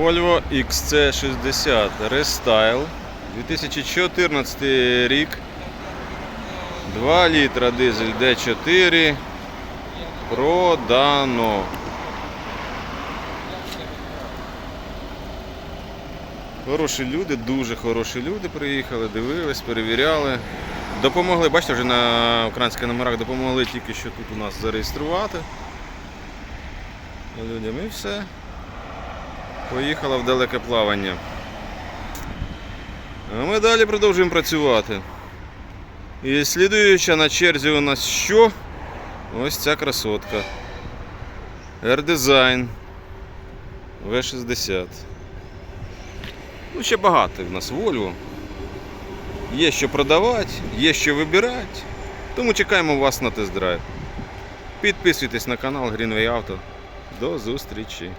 Volvo XC60 Restyle 2014 рік. 2 літра дизель D4. Продано. Хороші люди, дуже хороші люди приїхали, дивились, перевіряли. Допомогли, бачите, вже на українських номерах допомогли тільки що тут у нас зареєструвати. Людям і все. Поїхала в далеке плавання. А ми далі продовжуємо працювати. І слідуюча на черзі у нас що? Ось ця красотка. R-Design V60. Ну, ще багато в нас Volvo. Є що продавати, є що вибирати. Тому чекаємо вас на тест-драйв. Підписуйтесь на канал Greenway Auto. До зустрічі!